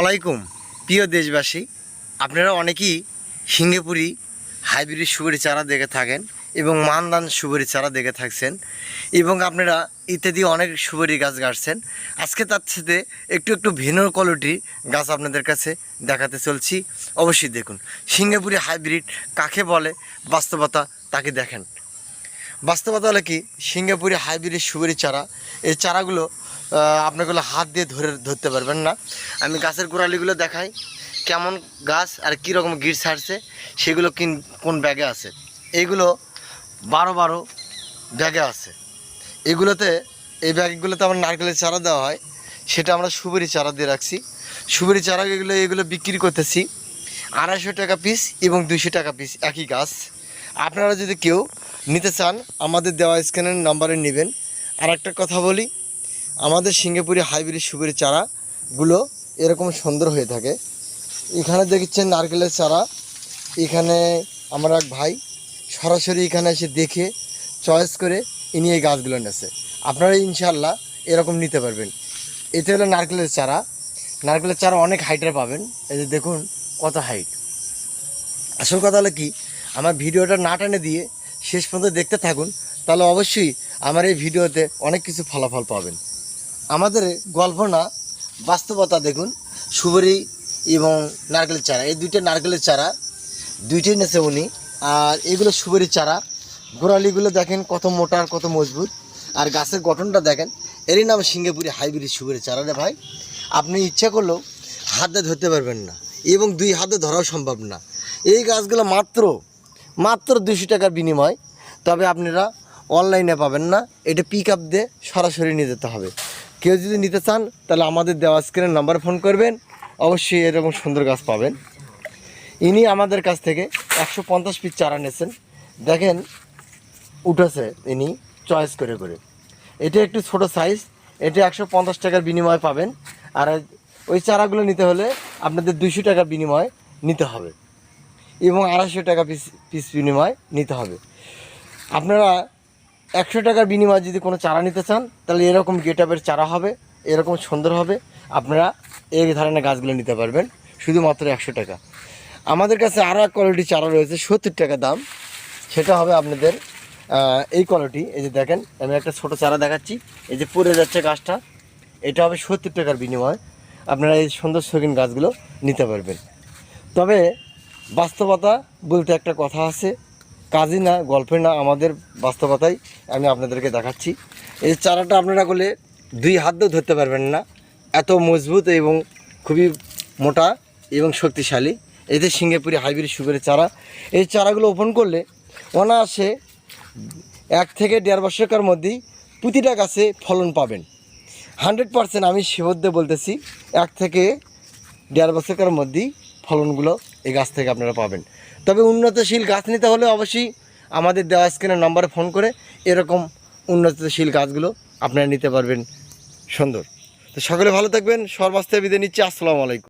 আলাইকুম প্রিয় দেশবাসী, আপনারা অনেকেই সিঙ্গেপুরি হাইব্রিড সুপারি চারা দেখে থাকেন এবং মানদান সুপারি চারা দেখে থাকছেন এবং আপনারা ইত্যাদি অনেক সুপারি গাছ গাছছেন আজকে তার সাথে একটু একটু ভিন্ন কোয়ালিটির গাছ আপনাদের কাছে দেখাতে চলছি। অবশ্যই দেখুন, সিঙ্গাপুরি হাইব্রিড কাকে বলে? বাস্তবতা তাকে দেখেন। বাস্তবতা হলো কি, সিঙ্গাপুরি হাইব্রিড সুপারি চারা, এই চারাগুলো আপনাগুলো হাত দিয়ে ধরে ধরতে পারবেন না। আমি গাছের গোড়ালিগুলো দেখাই, কেমন গাছ আর কী রকম গির ছাড়ছে, সেগুলো কিন, কোন ব্যাগে আছে। এইগুলো বারো বারো ব্যাগে আছে। এগুলোতে, এই ব্যাগগুলোতে আমার নারকেলের চারা দেওয়া হয়। সেটা আমরা সুপারি চারা দিয়ে রাখছি। সুপারি চারা এগুলো এগুলো বিক্রি করতেছি। আড়াইশো টাকা পিস এবং দুইশো টাকা পিস একই গাছ। আপনারা যদি কেউ নিতে চান, আমাদের দেওয়া স্ক্যানের নাম্বারে নেবেন। আর একটা কথা বলি আমাদের সিঙ্গাপুরি হাইব্রিড সুপারি চারাগুলো এরকম সুন্দর হয়ে থাকে। এখানে দেখছেন নারকেলের চারা। এখানে আমার এক ভাই সরাসরি এখানে এসে দেখে চয়েস করে ইনি এই গাছগুলো নেছে আপনারা ইনশাল্লাহ এরকম নিতে পারবেন। এতে হলো নারকেলের চারা। নারকেলের চারা অনেক হাইটের পাবেন। এই যে দেখুন কত হাইট। আসল কথা হলো কি, আমার ভিডিওটা না টানে দিয়ে শেষ পর্যন্ত দেখতে থাকুন, তাহলে অবশ্যই আমার এই ভিডিওতে অনেক কিছু ফলাফল পাবেন। আমাদের গল্প না, বাস্তবতা দেখুন সুবরি এবং নারকেলের চারা, এই দুইটা নারকেলের চারা, দুইটাই নেছে উনি, আর এগুলো সুবরি চারা। গোড়ালিগুলো দেখেন কত মোটা আর কত মজবুত, আর গাছের গঠনটা দেখেন, এরই নাম সিঙ্গাপুরি হাইব্রিড সুবরি চারা রে ভাই। আপনি ইচ্ছা করলেও হাতে ধরতে পারবেন না, এবং দুই হাতে ধরাও সম্ভব না। এই গাছগুলো মাত্র মাত্র দুশো টাকার বিনিময়, তবে আপনারা অনলাইনে পাবেন না, এটা পিক আপ দিয়ে সরাসরি নিয়ে যেতে হবে। কেউ যদি নিতে চান, তাহলে আমাদের দেওয়া স্ক্রিনের নাম্বার ফোন করবেন। অবশ্যই এরকম সুন্দর গাছ পাবেন। ইনি আমাদের কাছ থেকে একশো পঞ্চাশ পিস চারা নিয়েছেন। দেখেন, উঠেছে ইনি চয়েস করে করে। এটা একটু ছোট সাইজ এটা একশো পঞ্চাশ টাকার বিনিময় পাবেন। আর ওই চারাগুলো নিতে হলে আপনাদের দুশো টাকার বিনিময় নিতে হবে। এবং আড়াইশো টাকা পিস পিস বিনিময় নিতে হবে। আপনারা একশো টাকার বিনিময়ে যদি কোনো চারা নিতে চান, তাহলে এরকম গেটআপের চারা হবে, এরকম সুন্দর হবে। আপনারা এই ধরনের গাছগুলো নিতে পারবেন, শুধুমাত্র একশো টাকা। আমাদের কাছে আরও এক কোয়ালিটি চারা রয়েছে, সত্তর টাকা দাম। সেটা হবে আপনাদের এই কোয়ালিটি এই যে দেখেন, আমি একটা ছোট চারা দেখাচ্ছি, এই যে পড়ে যাচ্ছে গাছটা, এটা হবে সত্তর টাকার বিনিময়। আপনারা এই সুন্দর শৌখিন গাছগুলো নিতে পারবেন। তবে বাস্তবতা বলতে একটা কথা আছে কাজই না গল্পে না, আমাদের বাস্তবতাই আমি আপনাদেরকে দেখাচ্ছি। এই চারাটা আপনারা করলে দুই হাত দিয়েও ধরতে পারবেন না। এত মজবুত এবং খুবই মোটা এবং শক্তিশালী। এতে সিঙ্গাপুরি হাইব্রিড সুগারের চারা, এই চারাগুলো ওপেন করলে অনায়াসে এক থেকে দেড় বছরের মধ্যেই প্রতিটা গাছে ফলন পাবেন। হান্ড্রেড পার্সেন্ট আমি শিবদ্দে বলতেছি, এক থেকে দেড় বছরের মধ্যেই ফলনগুলো এই গাছ থেকে আপনারা পাবেন। তবে উন্নতশীল গাছ নিতে হলে অবশ্যই আমাদের দেওয়া স্ক্রিনের নাম্বারে ফোন করে এরকম উন্নতশীল গাছগুলো আপনারা নিতে পারবেন সুন্দর। তো সকলে ভালো থাকবেন, সর্বাস্তে বিদায় নিচ্ছি, আসসালামু আলাইকুম।